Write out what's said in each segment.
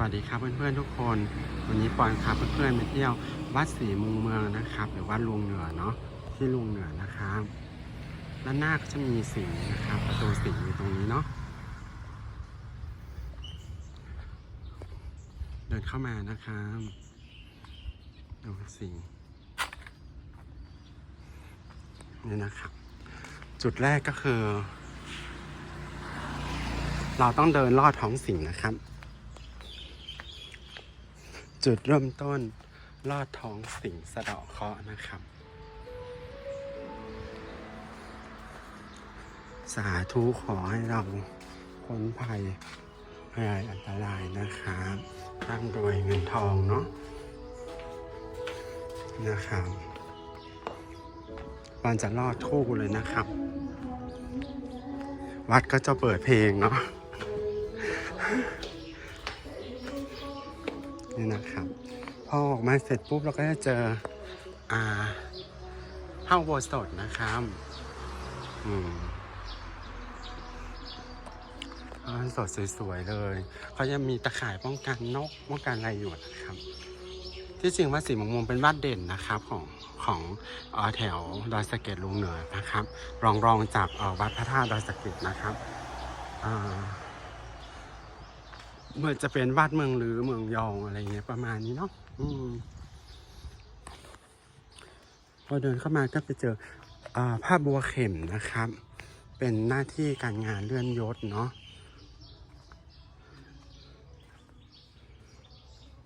วัสดีครับเพื่อนๆทุกคน วันนี้ปอนพาเพื่อนๆไปเที่ยววัดศรีมุงเมืองนะครับ หรือวัดลุงเหนือเนาะที่ลุงเหนือนะครับด้านหน้าก็จะมีสิงนะครับ ประตูสิงอยู่ตรงนี้เนาะเดินเข้ามานะครับดูสิงนี่นะครับ จุดแรกก็คือ เราต้องเดินลอดท้องสิงนะครับ จุดเริ่มต้นลอดท้องสิงสะเดาะเคราะห์นะครับ สาธุขอให้เราพ้นภัยภัยอันตรายนะครับร่ำรวยเงินทองเนาะนะครับวันจะลอดคู่เลยนะครับ วัดก็จะเปิดเพลงเนาะ นี่นะครับ พอออกมาเสร็จปุ๊บเราก็จะเจออ่าห้างโบสถ์นะครับอืมพระอุโบสถสวยๆเลยเขาจะมีตะข่ายป้องกันนกป้องกันอะไรอยู่นะครับ ที่จริงวัดศรีมงคลเป็นวัดเด่นนะครับของของอแถวดอยสะเก็ดลุงเหนือนะครับ รองรองจากวัดพระธาตุดอยสะเก็ดนะครับอ่า เหมือนจะเป็นวัดเมืองหรือเมืองยองอะไรเงี้ยประมาณนี้เนาะอืมพอเดินเข้ามาก็ไปเจอผ้าบัวเข็มนะครับ เป็นหน้าที่การงานเลื่อนยศเนาะ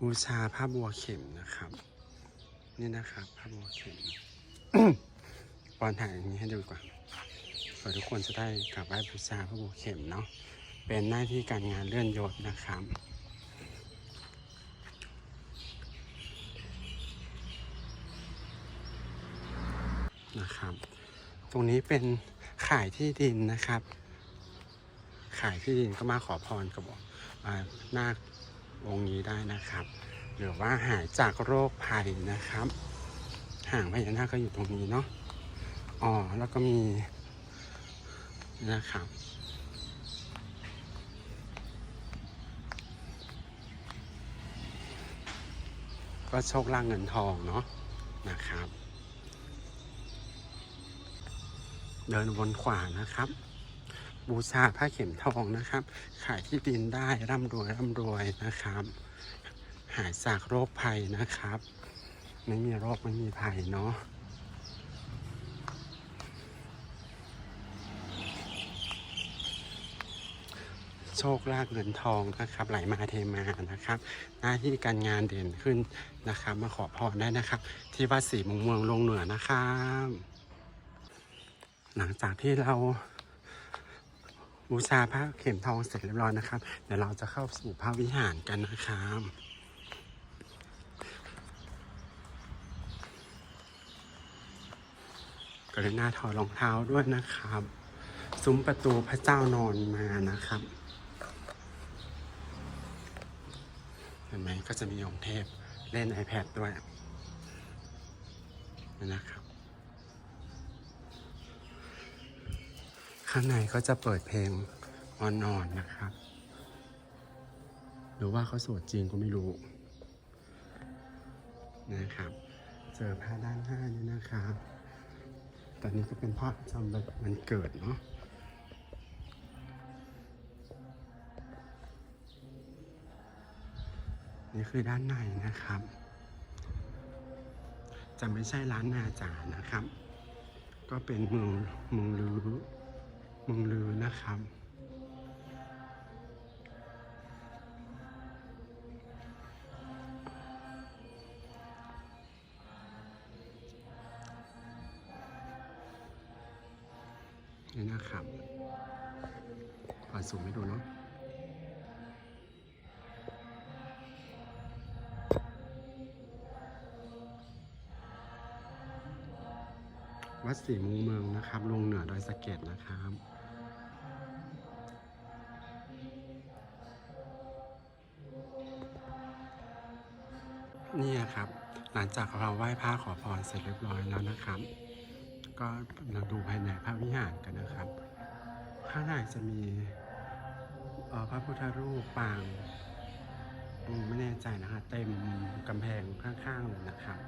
บูชาผ้าบัวเข็มนะครับ นี่นะครับผ้าบัวเข็มปอนถ่ายอย่างนี้ให้ดูดีกว่าเผื่อทุกคนจะได้กลับไหว้บูชาผ้าบัวเข็มเนาะ เป็นหน้าที่การงานเลื่อนยศนะครับ นะครับ ตรงนี้เป็นขายที่ดินนะครับ ขายที่ดินก็มาขอพรกับนาคองค์นี้ได้นะครับ หรือว่าหายจากโรคภัยนะครับ ห่างพญานาคก็อยู่ตรงนี้เนาะอ๋อแล้วก็มีนะครับ ก็โชคลางเงินทองเนาะนะครับ เดินวนขวานะครับ บูชาพระเข็มทองนะครับ ขายที่ดินได้ร่ำรวยร่ำรวยนะครับ หายจากโรคภัยนะครับ ไม่มีโรคไม่มีภัยเนาะ โชคลาภเงินทองนะครับไหลมาเทมานะครับ หน้าที่การงานเด่นขึ้นนะครับ มาขอพรได้นะครับ ที่วัดศรีมุงเมืองลงเหนือนะครับหลังจากที่เราบูชาพระเข็มทองเสร็จเรียบร้อยนะครับ เดี๋ยวเราจะเข้าสู่พระวิหารกันนะครับกรุณาถอดรองเท้าด้วยนะครับ ซุ้มประตูพระเจ้านอนมานะครับ ห็นไหมก็จะมีองค์เทพเล่น iPad ด้วยนะครับ ข้างในก็จะเปิดเพลงอ่อนๆนะครับ หรือว่าเขาสวดจริงก็ไม่รู้นะครับ เจอพระด้านหน้านี่นะครับ ตอนนี้ก็เป็นพ่อจำแบบมันเกิดเนาะ นี่คือด้านในนะครับ จะไม่ใช่ร้านนาจานะครับ ก็เป็นเมืองเมืองลือเมืองลือนะครับนี่นะครับขอสูงให้ดูเนาะ วัดศรีมุงเมืองนะครับ ลงเหนือดอยสะเก็ดนะครับนี่ครับ หลังจากเราไหว้พระขอพรเสร็จเรียบร้อยแล้วนะครับ ก็เราดูภายในพระวิหารกันนะครับ ข้างในจะมีออพระพุทธรูปปางไม่แน่ใจนะคะเต็มกำแพงข้างๆเลยนะครับ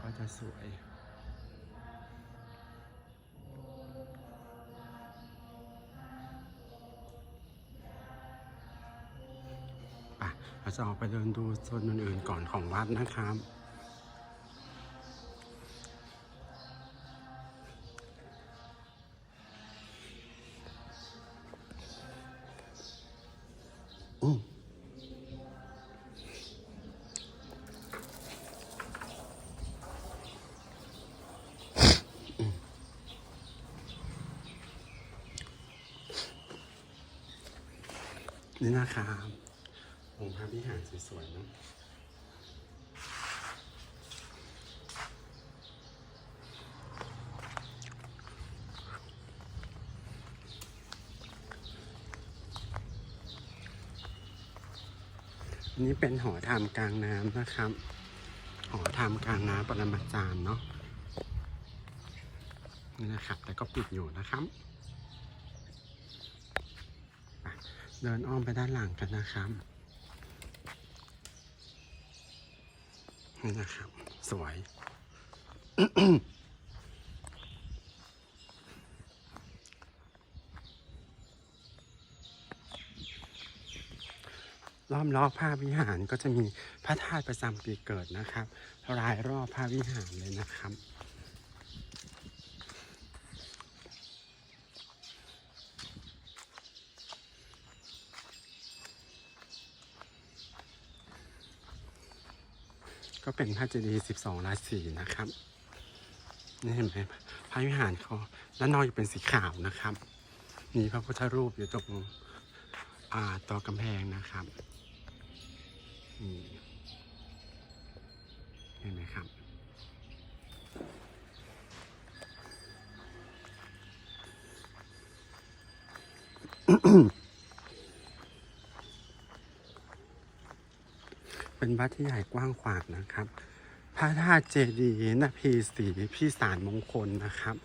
ก็จะสวย จะออกไปเดินดูโซนอื่นๆก่อนของวัดนะครับอืมนี่นะครับ องค์พระวิหารสวยๆเนอะอันนี้เป็นหอธรรมกลางน้ำนะครับ หอธรรมกลางน้ำปรมาจารย์เนาะนี่นะครับ แต่ก็ปิดอยู่นะครับเดินอ้อมไปด้านหลังกันนะครับ นี่นะครับ สวย ล้อมรอบพระวิหารก็จะมีพระธาตุประจำปีเกิดนะครับรายรอบพระวิหารเลยนะครับ ก็เป็นพระเจดีย์12ราศีนะครับ นี่เห็นไหมพระวิหารเขาด้านนอกจะเป็นสีขาวนะครับ มีพระพุทธรูปอยู่ตรงอ่าตัวกำแพงนะครับนี่เห็นไหมครับ เป็นวัดที่ใหญ่กว้างขวางนะครับ พระธาตุเจดีย์นพีศรีพิสารมงคลนะครับ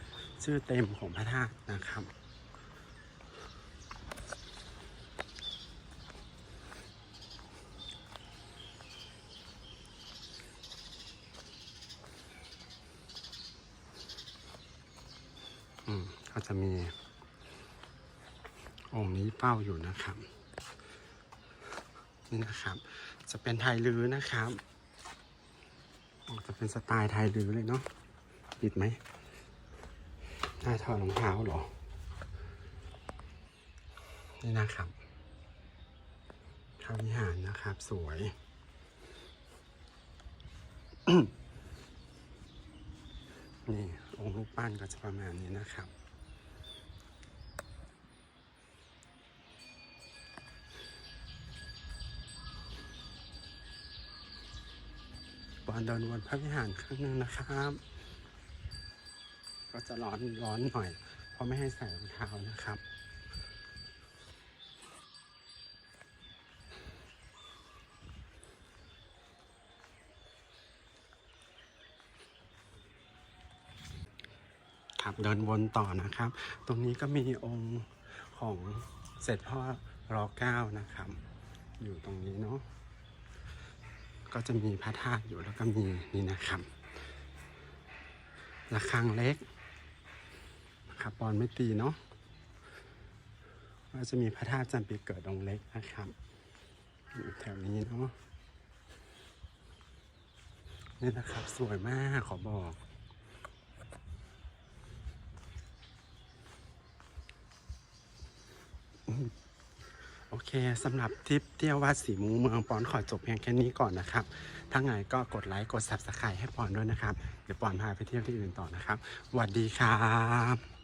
ชื่อเต็มของพระธาตุนะครับ อืมก็จะมีองค์นี้เป้าอยู่นะครับ นี่นะครับ จะเป็นไทยลื้อนะครับจะเป็นสไตล์ไทยลื้อเลยเนาะปิดไหมน่าถอดรองเท้าหรอ นี่นะครับพระวิหารนะครับ สวยนี่องค์รูปปั้นก็จะประมาณนี้นะครับ อนเดินวนพระวิหารครั้งหนึ่งนะครับ ก็จะร้อนร้อนหน่อย เพราะไม่ให้ใส่รองเท้านะครับครับเดินวนต่อนะครับ ตรงนี้ก็มีองค์ของเสด็จพ่อรอเก้านะครับ อยู่ตรงนี้เนาะ ก็จะมีพระธาตุอยู่แล้วก็มีนี่นะครับระฆังเล็กนะครับปอนไม่ตีเนาะก็จะมีพระธาตุจันปีเกิดองเล็กนะครับอยู่แถวนี้เนาะนี่นะครับสวยมากขอบอก เคสำหรับทริปเที่ยววัดสีมุงเมืองปอนขอจบเพียงแค่นี้ก่อนนะครับ ถ้าไงก็กดไลค์กด subscribe ให้ปอนด้วยนะครับ เดี๋ยวปอนพาไปเที่ยวที่อื่นต่อนะครับสวัสดีครับ